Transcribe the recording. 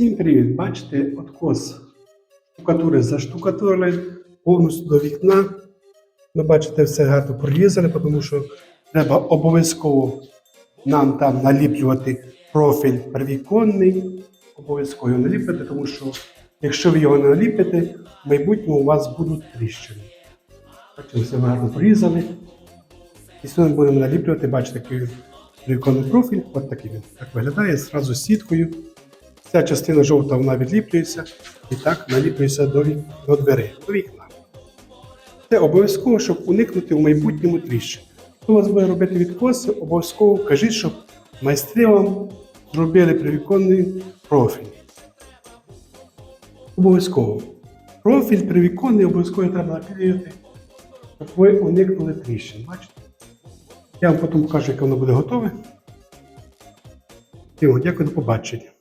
Всім привіт! Бачите, откос штукатури заштукатурили повністю до вікна. Ви бачите, все гарно прорізали, тому що треба обов'язково нам там наліплювати профіль первіконний. Обов'язково його наліпити, тому що якщо ви його не наліпите, в майбутньому у вас будуть тріщини. Бачите, все гарно порізали. І сьогодні будемо наліплювати, бачите, такий віконний профіль, от такий він так виглядає, зразу сіткою. Ця частина жовта вона відліплюється і так наліплюється до, до дверей, до вікна. Це обов'язково, щоб уникнути в майбутньому тріщин. Хто вас буде робити відкоси, обов'язково кажіть, щоб майстри вам зробили привіконний профіль. Обов'язково. Профіль привіконний обов'язково треба наклеїти, щоб ви уникнули тріщин. Бачите? Я вам потім покажу, як воно буде готове. Дякую, до побачення.